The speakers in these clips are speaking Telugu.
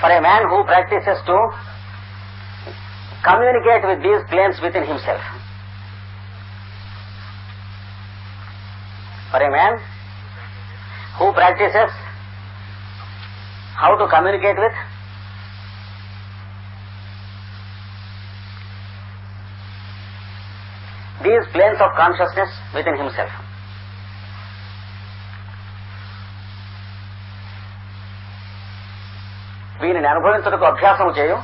For a man who practices to communicate with these planes within himself. For a man who practices how to communicate with these planes of consciousness within himself. వీనిని అనుభవించటకు అభ్యాసము చేయు.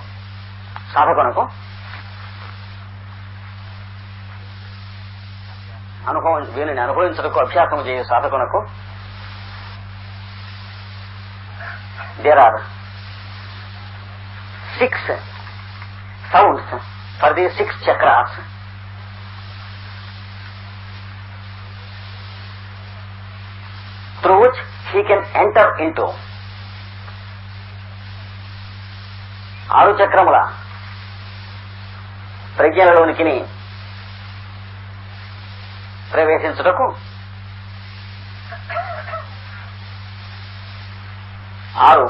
సాధకునకు. అనుభవం వీనిని అనుభవించటకు అభ్యాసము చేయు సాధకునకు. There are six sounds for the six chakras through which he can enter into ఆరు చక్రముల ప్రజ్ఞలలోనికి ప్రవేశించుటకు. ఆరు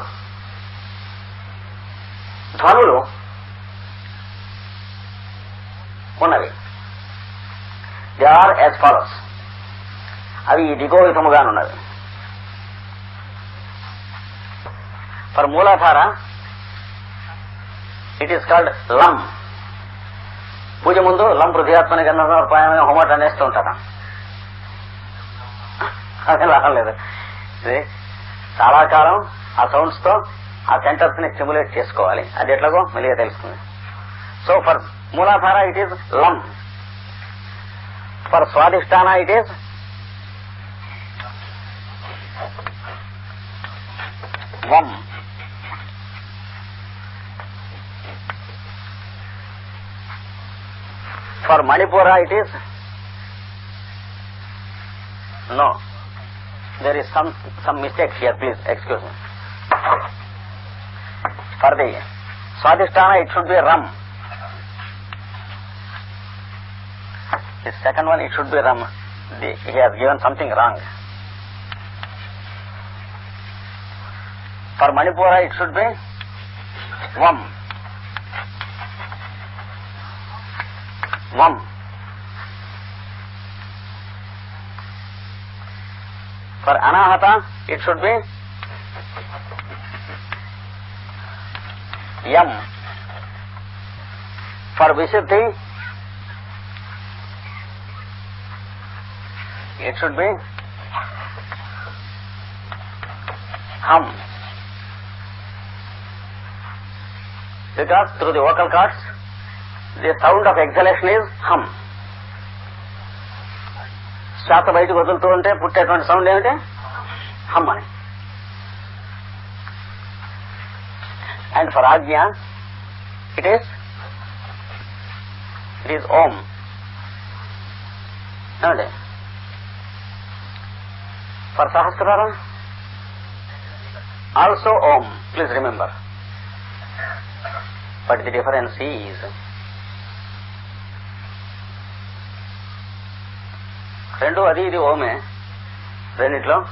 ధ్వనులు ఉన్నవి. దే ఆర్ యాజ్ ఫాలోస్ అవి దిగో విధముగానున్నవి for Muladhara it is called లం పూజ ముందు లం హృదయాత్మని గంధర్పాయమైన హోమట్ అనేస్తూ ఉంటారు అదే లాభం లేదు. చాలా కాలం ఆ సౌండ్స్తో ఆ సెంటర్స్ని స్టిమ్యులేట్ చేసుకోవాలి. అది ఎట్లాగో మెల్లిగా తెలుస్తుంది. So for Muladhara it is lam for Svadhishthana it is vam For Manipura it is no. There is some some mistake here. Please excuse me. For the Swadhisthana it should be Ram. The second one it should be Ram. The, he has given something wrong. For Manipura it should be Vam. Vam. For Anahata, it should be Yam. For Vishuddhi, it should be Hum. Because through the vocal cords, the sound of exhalation is hum. శ్వాస బయటకు వదులుతూ ఉంటే పుట్టేటువంటి సౌండ్ ఏమిటి హమ్ అని and for Ajna it is it is Om ఏమండి ఫర్ సహస్రారం also Om please remember but the difference is రెండు అది ఇది ఓమే. రెండిట్లో.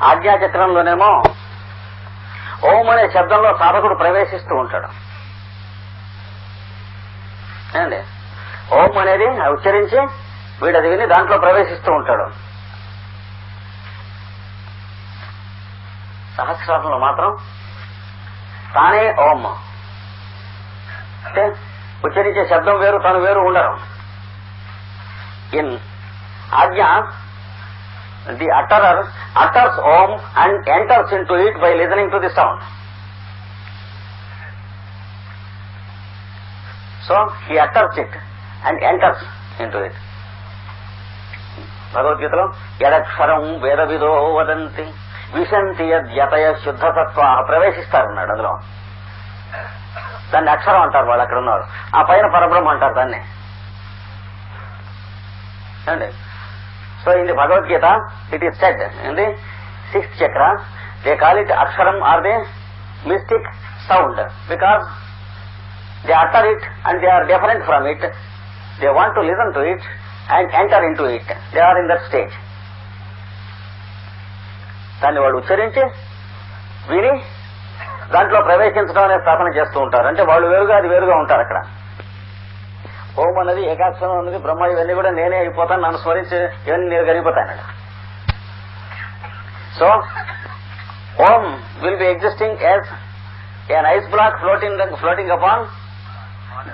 ఆజ్ఞాచక్రంలోనేమో ఓం అనే శబ్దంలో సాధకుడు ప్రవేశిస్తూ ఉంటాడు. ఏమండి? ఓం అనేది ఉచ్చరించి వీడది విని దాంట్లో ప్రవేశిస్తూ ఉంటాడు. సహస్రాసంలో మాత్రం తానే ఓం. అంటే ఉచ్చరించే శబ్దం వేరు తాను వేరు ఉండరు. In Ajna the utterer utters Om and enters into it by listening to the sound so he utters it and enters into it భగవద్గీతలో ఎడక్షరం వేదవిదో వదంతి విశంతి యతయ శుద్ధ తత్వ ప్రవేశిస్తారన్నాడు అందులో. దాన్ని అక్షరం అంటారు వాళ్ళు అక్కడ ఉన్నారు ఆ పైన పరబ్రహ్మ అంటారు దాన్ని. So in the Bhagavad Gita it is said in the sixth chakra. They call it aksharam or they mystic sound because they utter it and they are different from it they want to listen to it and enter into it they are in that stage దాన్ని వాళ్ళు ఉచ్చరించి విని దాంట్లో ప్రవేశించడం అనే స్థాపన చేస్తూ ఉంటారు. అంటే వాళ్ళు వేరుగా అది వేరుగా ఉంటారు అక్కడ. ఓం అన్నది ఏకాక్షరం అన్నది బ్రహ్మ ఇవన్నీ కూడా నేనే అయిపోతాను నన్ను స్మరించి ఇవన్నీ నేను కలిగిపోతాను so Om will be existing as an ice block floating floating upon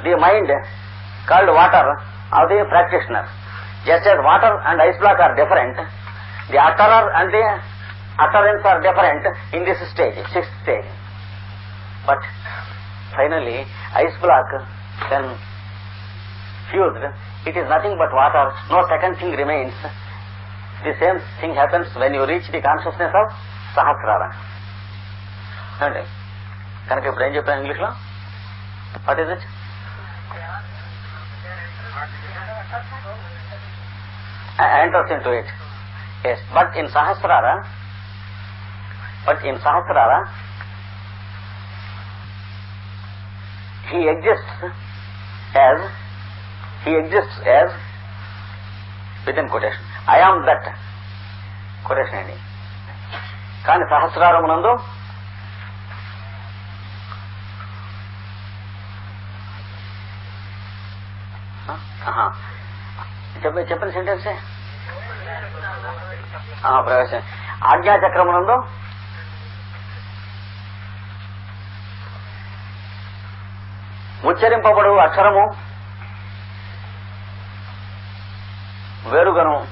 the mind called water of the practitioner. Just as water and ice block are different, the utterer and the utterance are different in this stage, sixth stage. But finally, ice block when fused, it is nothing but water, no second thing remains. The same thing happens when you reach the consciousness of Sahasrara. అంటే కనుక ఇప్పుడు ఏం చెప్పాను ఇంగ్లీష్ లో what is it enters into it. Yes, but in Sahasrara, but in Sahasrara, he exists as, he exists as, within quotation, I am that, quotation ending. కానీ సహస్రారమునందు ఆహా. చెప్ప చెప్పిన సెంటెన్సే ప్రవేశం ఆజ్ఞాచక్రమునందు ఉచ్చరింపబడు అక్షరము వేరుగను.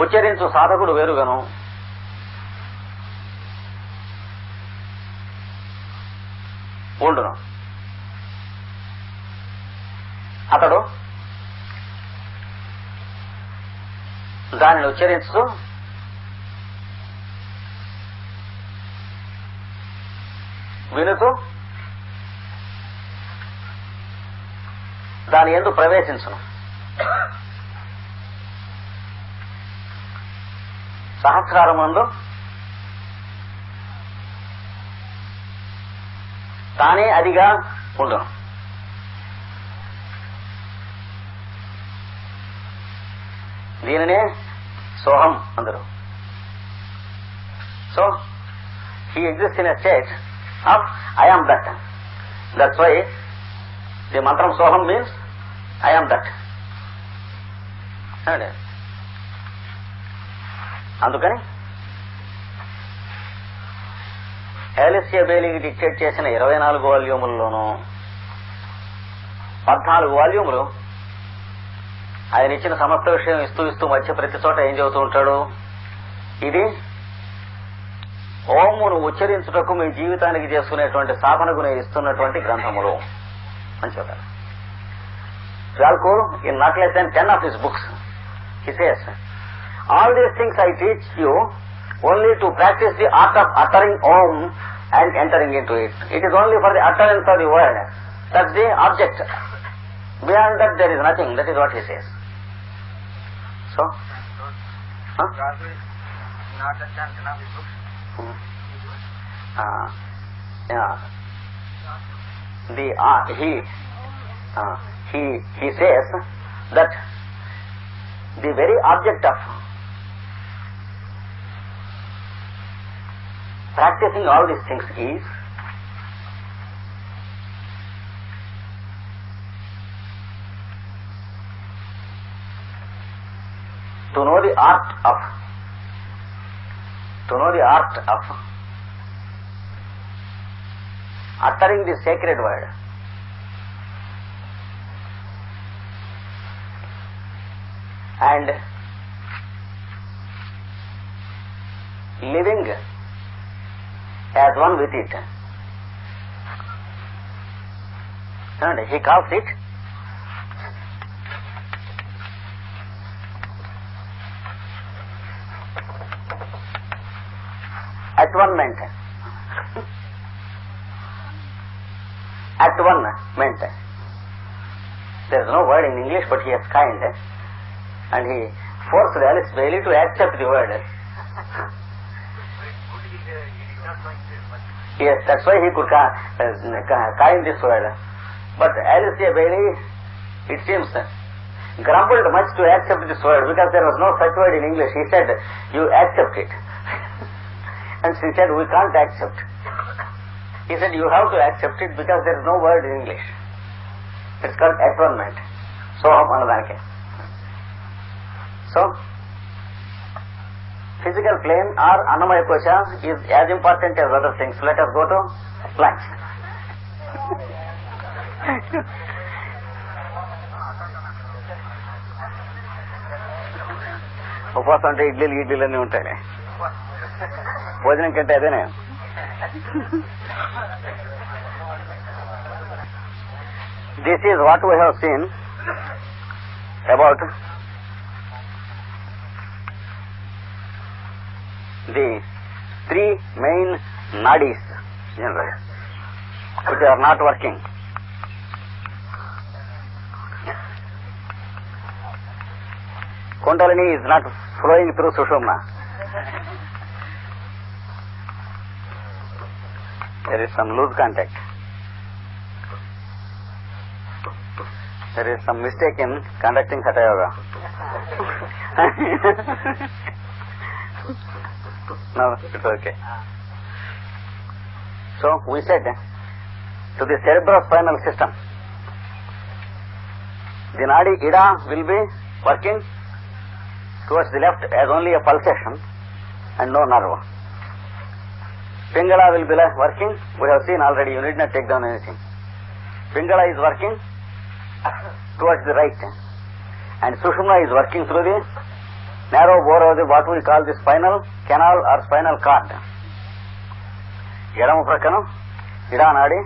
ఉచ్చరించు సాధకుడు వేరుగను. ఉండును అతడు దానిని ఉచ్చరించు వినుతూ దాని ఎందు ప్రవేశించను. సహస్రారమందు తానే అదిగా ఉండను. దీనినే సోహం అందరు. So he exist in a state of I am that that's why the mantram Soham means I am that అందుకని ఎలిసియా బేలికి డిక్టేట్ చేసిన ఇరవై నాలుగు వాల్యూముల్లోనూ పద్నాలుగు వాల్యూములు ఆయన ఇచ్చిన సమస్త విషయం ఇస్తూ ఇస్తూ మధ్య ప్రతి చోట ఏం చెబుతూ ఉంటాడు? ఇది ఓమును ఉచ్చరించుటకు మీ జీవితానికి చేసుకునేటువంటి సాధనకు నేను ఇస్తున్నటువంటి గ్రంథములు అని చెప్పారు. Jalko, in not less than ten of his books, he says, all these things I teach you only to practice the art of uttering Om and entering into it. It is only for the utterance of the word. That's the object. Beyond that there is nothing. That is what he says. So, huh? Uh, yeah. The uh, he uh, he he says that the very object of practicing all these things is to know the art of to know the art of uttering the sacred word and living as one with it. And he calls it atonement. Atonement. There is no word in English, but he has kind, and he forced Alice Bailey to accept the word. Uh. Yes, that's why he could ca- uh, coin this word. But Alice Bailey, it seems, grumbled much to accept this word because there was no such word in English. He said, you accept it. and she said, we can't accept. He said, you have to accept it because there is no word in English. It's called atonement. So, Soham anadaanike. So, physical plane or Annamaya Kosha is as important as other things. Let us go to lunch. ఉపవాసం అంటే ఇడ్లీలు ఇడ్లీలు అన్నీ ఉంటాయి భోజనం కంటే అదేనే this is what we have seen about the three main nadis which are not working. Kundalini is not flowing through Sushumna. There is some loose contact. There is some mistake in conducting Hatha Yoga. No, it's okay. So we said eh, to the cerebrospinal system, the nadi ida will be working towards the left as only a pulsation and no nerve. Pingala will be working, we have seen already, you need not take down anything. Pingala is working towards the right and Sushumna is working through the narrow bore of the what we call the spinal canal or spinal cord. ఎడమ ప్రక్కన ఇడానాడి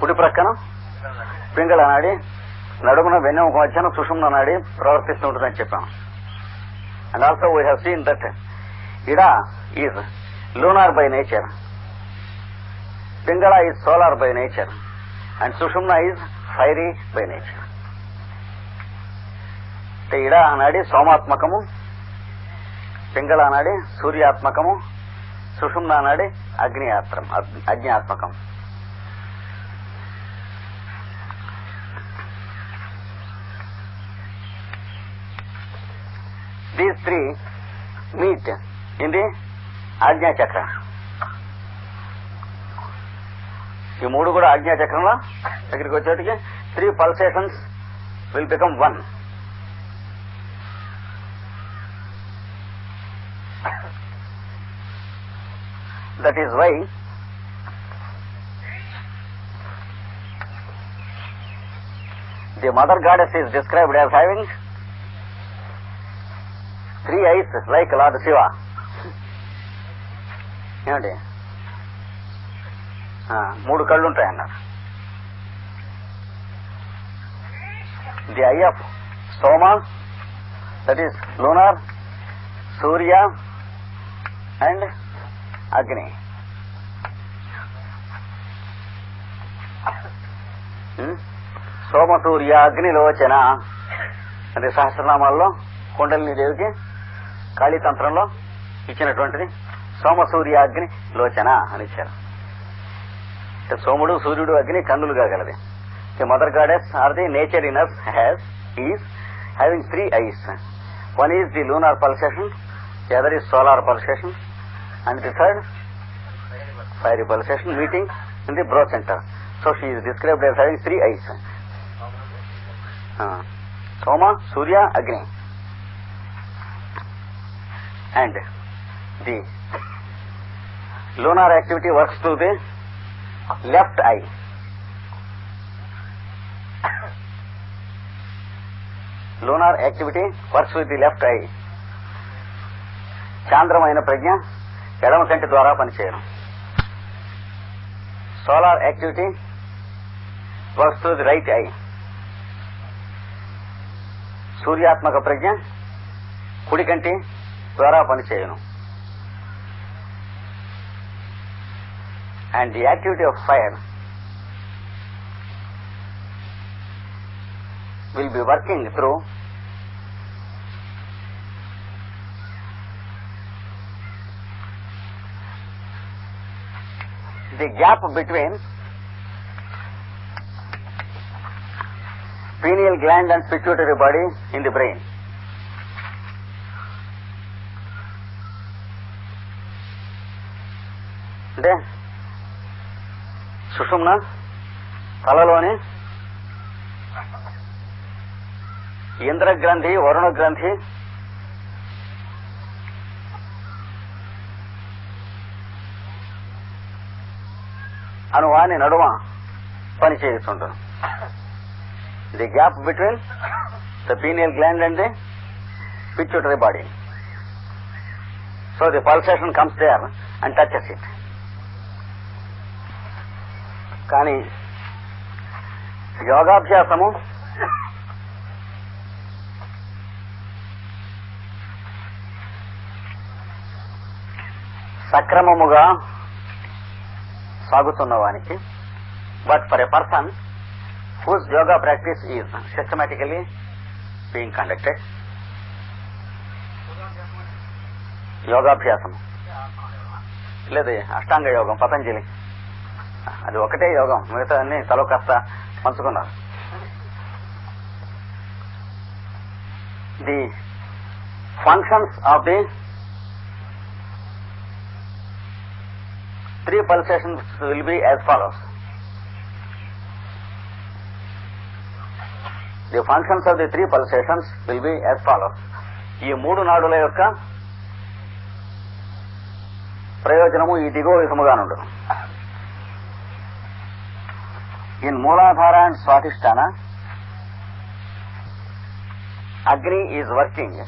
కుడి ప్రక్కన పింగళ నాడి నడుమున వెన్నెముక మధ్యన సుషుమ్న నాడి ప్రవర్తిస్తుంటుందని చెప్పాం. And also we have seen that Ida is lunar by nature Pingala is solar by nature and Sushumna is fiery by nature అంటే ఇడా నాడి సోమాత్మకము పింగళ సూర్యాత్మకము సుషుమ్నా నాడి అగ్నియాత్రం అగ్నియాత్మకం these three meet in the Ajna chakra ఈ మూడు కూడా ఆజ్ఞాచక్రంలో? దగ్గరికి వచ్చేటికి three pulsations will become one That is why the mother goddess is described as having three eyes like Lord Shiva. ఏమండి మూడు కళ్ళు ఉంటాయి అన్నారు the eye of Soma that is lunar Surya and Agni. సోమసూర్య అగ్నిలోచన. అంటే సహస్రనామాల్లో కుండలిని దేవికి కాళీతంత్రంలో ఇచ్చినటువంటిది సోమసూర్య అగ్ని లోచన అని ఇచ్చారు. అంటే సోముడు సూర్యుడు అగ్ని కన్నులు గలది mother goddess are the nature in us has is having three eyes. One is the lunar pulsation the other is solar pulsation and the third fiery pulsation meeting in the broad center. So she is described as having three eyes. Uh, Soma, Surya, Agni. And the lunar activity works through the left eye. Lunar activity works with the left eye. చాంద్రమైన ప్రజ్ఞ ఎడమ కంటి ద్వారా పనిచేయడం. Solar activity works the right eye సూర్యాత్మక ప్రజ్ఞ కుడి కంటి ద్వారా పనిచేయను. And the activity of fire will be working through the gap between pineal gland and pituitary body in the brain. అంటే సుషుమ్న తలలోని ఇంద్ర గ్రంథి వరుణ గ్రంథి అను వాని నడుమ పని చేస్తుంటాను the gap between the pineal gland and the pituitary body so the pulsation comes there and touches it కానీ యోగాభ్యాసము సక్రమముగా సాగుతున్న వానికి but for a person whose yoga practice is systematically being conducted యోగాభ్యాసం లేదు అష్టాంగ యోగం పతంజలి. అది ఒకటే యోగం మిగతా అన్ని తలో కాస్త పంచుకున్నారు. The functions of the three pulsations will be as follows the functions of the three pulsations will be as follows ఈ మూడు నాడుల యొక్క ప్రయోజనము ఈ దిగువ విధముగా నుండు ఇన్ మూలాధార అండ్ స్వాధిష్టాన అగ్ని is working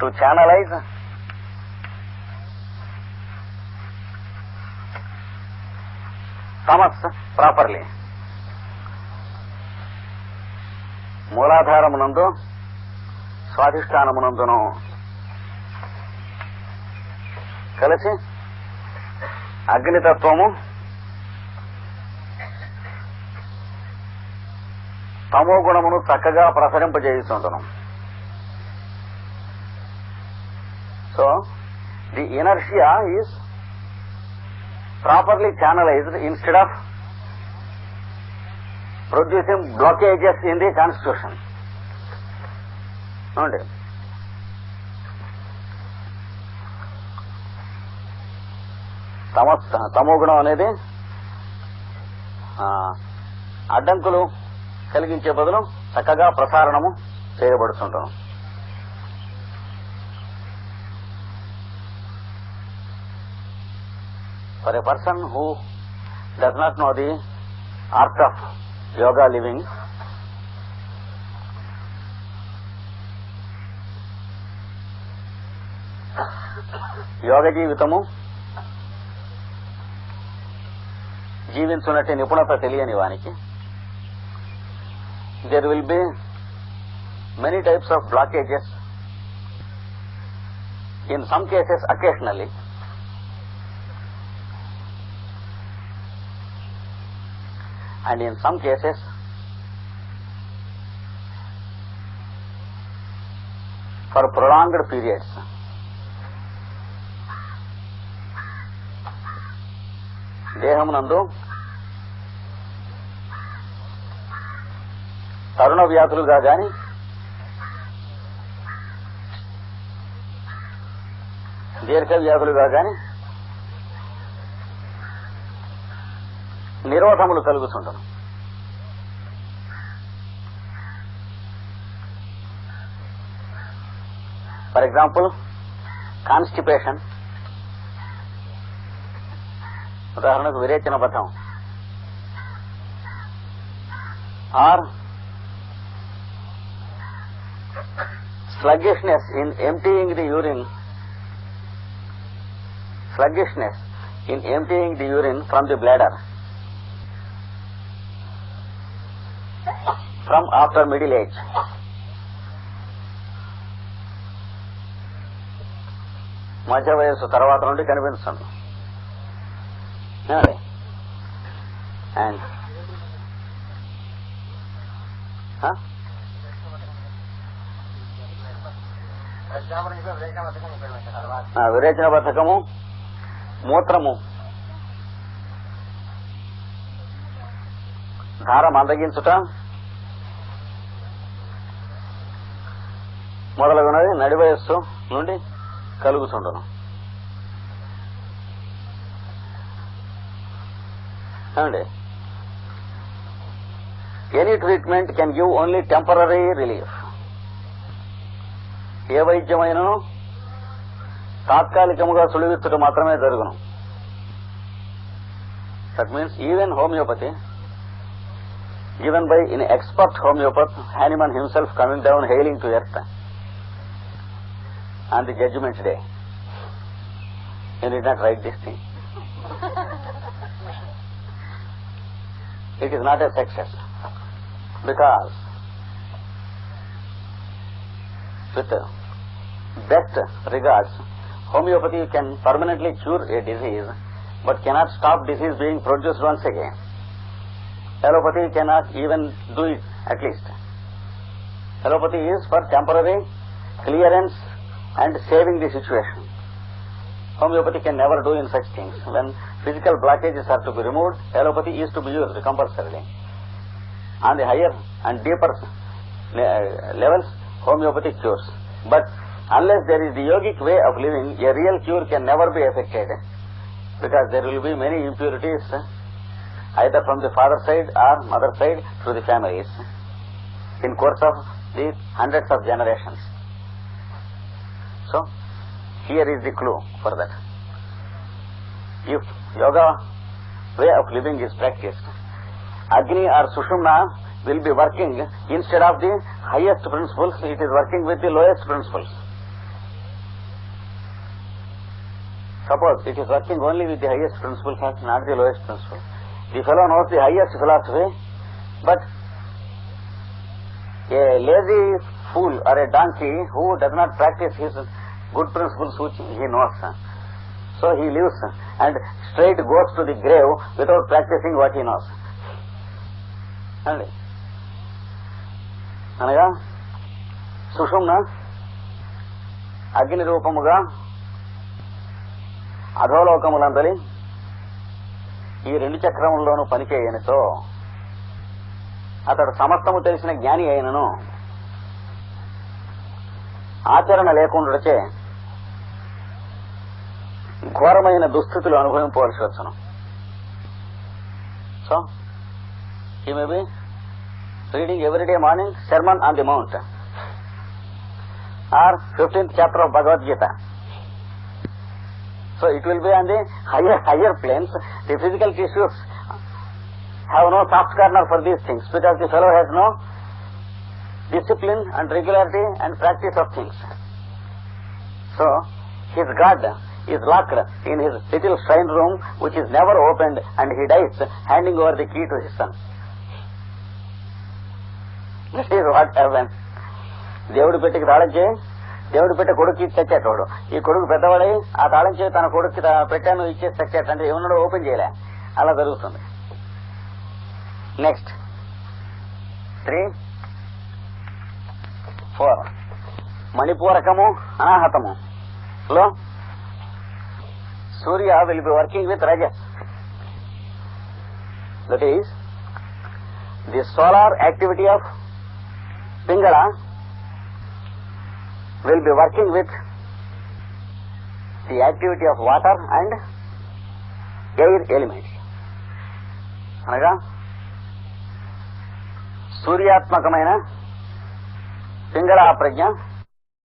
to channelise tamas properly. మూలాధారమునందు స్వాధిష్టానమునందును కలిసి అగ్నితత్వము తమో గుణమును చక్కగా ప్రసరింపజేస్తుంటున్నాం so the inertia is properly channelized instead of producing blockages in the constitution అవునండి తమ గుణం అనేది ఆ, అడ్డంకులు కలిగించే బదులు చక్కగా ప్రసారణము చేయబడుతుంటాం. for a person who does not know the art of yoga living యోగ జీవితము జీవించున్నట్టు నిపుణత తెలియని వానికి there will be many types of blockages in some cases occasionally and in some cases for prolonged periods. దేహమునందు తరుణ వ్యాధులుగా గాని దీర్ఘ వ్యాధులుగా గాని నిరోధములు కలుగుతుండను ఫర్ ఎగ్జాంపుల్ కాన్స్టిపేషన్ ఉదాహరణకు విరేచన బద్ధం or sluggishness in emptying the urine sluggishness in emptying the urine from the bladder from after middle age. మధ్య వయస్సు తర్వాత నుండి కనిపిస్తుంది అండ్ విరేచన పథకము మూత్రము ధార మందగించుట మొదలగున్నది నడి వయస్సు నుండి కలుగుతుండను. ఏమండి? Any treatment can give only temporary relief ఏ వైద్యమైనను తాత్కాలికముగా సుಳಿవిచ్చుట మాత్రమే జరుగును. That means even homeopathy given by an expert homeopath, Hahnemann himself coming down hailing to earth. On the judgment day. You did not write this thing. It is not a success because with best regards, homeopathy can permanently cure a disease but cannot stop disease being produced once again. Allopathy cannot even do it at least. Allopathy is for temporary clearance and saving the situation. Homeopathy can never do in such things. When physical blockages are to be removed, allopathy is to be used compulsorily. On the higher and deeper uh, levels, homeopathy cures. But unless there is the yogic way of living, a real cure can never be effected because there will be many impurities uh, either from the father side or mother side through the families in course of the hundreds of generations. Here is the clue for that. If yoga way of living is practiced, Agni or Sushumna will be working instead of the highest principles, it is working with the lowest principles. Suppose it is working only with the highest principle, not the lowest principle. The fellow knows the highest philosophy, but a lazy fool or a donkey who does not practice his good principles which he knows. So he lives and straight goes to the grave without practicing what he knows. అండి అనగా సుషుమ్న అగ్ని రూపముగా అధోలోకములందలి ఈ రెండు చక్రముల్లోనూ పనిచేయనితో అతడు సమస్తము తెలిసిన జ్ఞాని అయినను ఆచరణ లేకుండాచే ఘోరమైన దుస్థితులు అనుభవింపవలసి వచ్చును so he may be reading every day morning sermon on the mount or 15th chapter of Bhagavad Gita. So it will be on the higher higher planes. The physical tissues have no soft corner for these things because the fellow has no discipline and regularity and practice of things. So his God is locked in his little shrine room which is never opened and he dies handing over the key to his son. This is what happened. దేవుడు పెట్టికి తాళం చేయి. దేవుడు పెట్టే కొడుకు ఇచ్చి తెచ్చేటోడు ఈ కొడుకు పెద్దవాడై ఆ తాళం చేయి తన కొడుకు పెట్టాను ఇచ్చేసి తెచ్చేట అంటే ఏమన్నాడు ఓపెన్ చేయలే. అలా జరుగుతుంది. నెక్స్ట్ త్రీ ఫోర్ మణిపూరకము అనాహతము. లో Surya will be working with rajas that is the solar activity of Pingala will be working with the activity of water and air elements. అనగా సూర్యాత్మకమైన పింగళ ప్రజ్ఞ